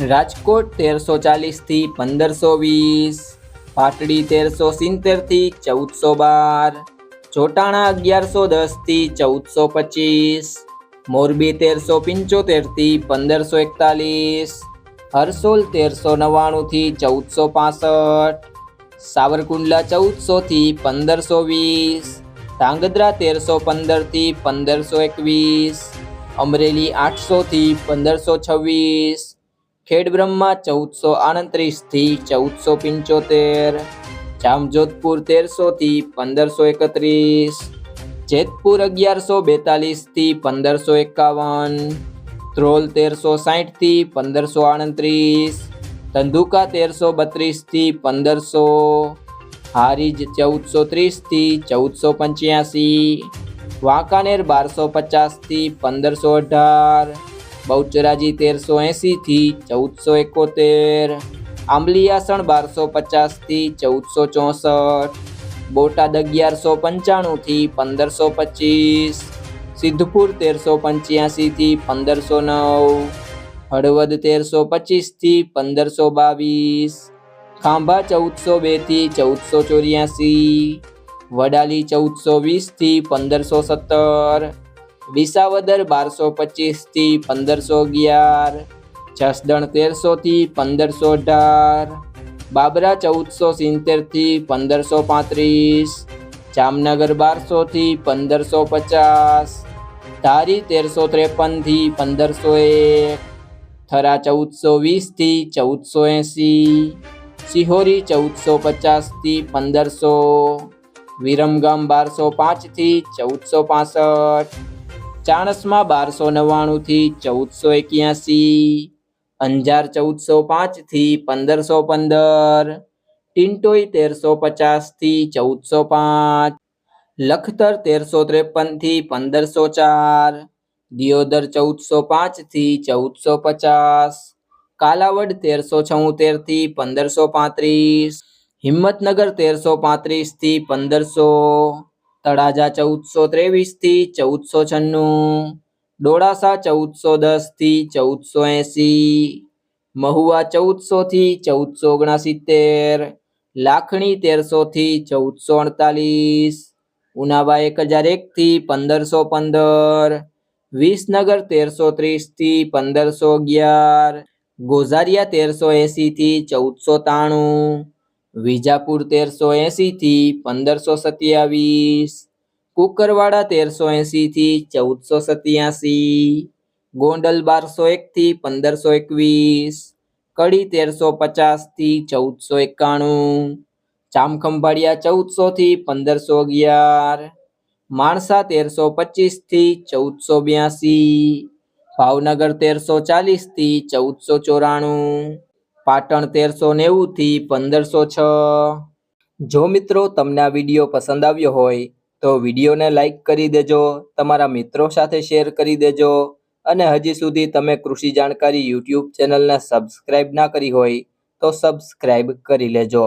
રાજકોટ તેરસો ચાલીસથી પંદરસો વીસ, પાટડી તેરસો સિત્તેરથી ચૌદસો બાર, ચોટાણા અગિયારસો દસથી ચૌદસો પચીસ, મોરબી તેરસો પંચોતેરથી પંદરસો એકતાલીસ, હરસોલ તેરસો નવ્વાણુંથી ચૌદસો પાસઠ, સાવરકુંડલા ચૌદસોથી પંદરસો વીસ, ધાંગધ્રા તેરસો પંદરથી પંદરસો એકવીસ, અમરેલી આઠસોથી પંદરસો છવ્વીસ ખેડબ્રહ્મા ચૌદસો આડત્રીસથી ચૌદસો પંચોતેર, જામજોધપુર તેરસો થી પંદરસો એકત્રીસ, જેતપુર અગિયારસો બેતાલીસથી પંદરસો એકાવન, ધ્રોલ તેરસો સાઠથી પંદરસો આડત્રીસ ધંધુકા તેરસો બત્રીસથી પંદરસો, હારીજ ચૌદસો ત્રીસથી ચૌદસો પંચ્યાસી, વાંકાનેર બારસો પચાસથી પંદરસો અઢાર બહુચરાજી તેરસો એંસી થી ચૌદસો એકોતેર, આંબલીયાસણ બારસો પચાસથી ચૌદસો ચોસઠ, બોટાદ અગિયારસો પંચાણું થી પંદરસો પચીસ, સિદ્ધપુર તેરસો પંચ્યાસી થી પંદરસો નવ, હળવદ તેરસો પચીસથી પંદરસો બાવીસ, ખાંભા ચૌદસો બેથી ચૌદસો ચોર્યાસી, વડાલી ચૌદસો વીસથી પંદરસો સત્તર વિસાવદર બારસો પચીસથી પંદરસો અગિયાર, જસદણ તેરસો થી પંદરસો અઢાર, બાબરા ચૌદસો સિત્તેરથી પંદરસો પાંત્રીસ, જામનગર બારસો થી પંદરસો પચાસ, ધારી તેરસો ત્રેપનથી પંદરસો એક, થરા ચૌદસો વીસથી ચૌદસો એંસી, સિહોરી ચૌદસો પચાસથી પંદરસો, વિરમગામ બારસો પાંચથી ચૌદસો પાસઠ ચાણસમાં બારસો નવ્વાણું થી ચૌદસો એક્યાસી, અંજાર ચૌદસો પાંચથી પંદરસો પંદર ટિન્ટોઈ તેરસો પચાસથી ચૌદસો પાંચ, લખતર તેરસો ત્રેપનથી પંદરસો ચાર, દિયોદર ચૌદસો પાંચથી ચૌદસો પચાસ, કાલાવડ તેરસો છોતેરથી પંદરસો પાંત્રીસ, હિંમતનગર તેરસો પાંત્રીસથી પંદરસો તળાજા ચૌદસો ત્રેવીસથી ચૌદસો છન્નું, ડોળાસા ચૌદસો દસથી ચૌદસો એંસી, મહુવા ચૌદસો થી ચૌદસો ઓગણસિત્તેર, લાખણી તેરસો થી ચૌદસો અડતાલીસ, ઉનાવા એક હજાર એક થી પંદરસો પંદર, વિસનગર તેરસો ત્રીસથી પંદરસો અગિયાર, ગોઝારિયા તેરસો એંસીથી ચૌદસો ત્રાણું વિજાપુર તેરસો એંસી થી પંદરસો સત્યાવીસ. કુકરવાડા તેરસો એંસી થી ચૌદસો સત્યાસી. ગોંડલ બારસો એક થી પંદરસો એકવીસ. કડી તેરસો પચાસથી ચૌદસો એકાણું. ચામખંભાળિયા ચૌદસો થી પંદરસો અગિયાર. માણસા તેરસો પચીસથી ચૌદસો બ્યાસી. ભાવનગર તેરસો ચાલીસથી ચૌદસો ચોરાણું. પાટણ તેરસો નેવું થી પંદરસો છ. જો મિત્રો તમને આ વીડિયો પસંદ આવ્યો હોય, તો વિડીયોને લાઈક કરી દેજો, તમારા મિત્રો સાથે શેર કરી દેજો, અને હજી સુધી તમે કૃષિ જાણકારી યુટ્યુબ ચેનલને સબસ્ક્રાઇબ ના કરી હોય, તો સબસ્ક્રાઇબ કરી લેજો.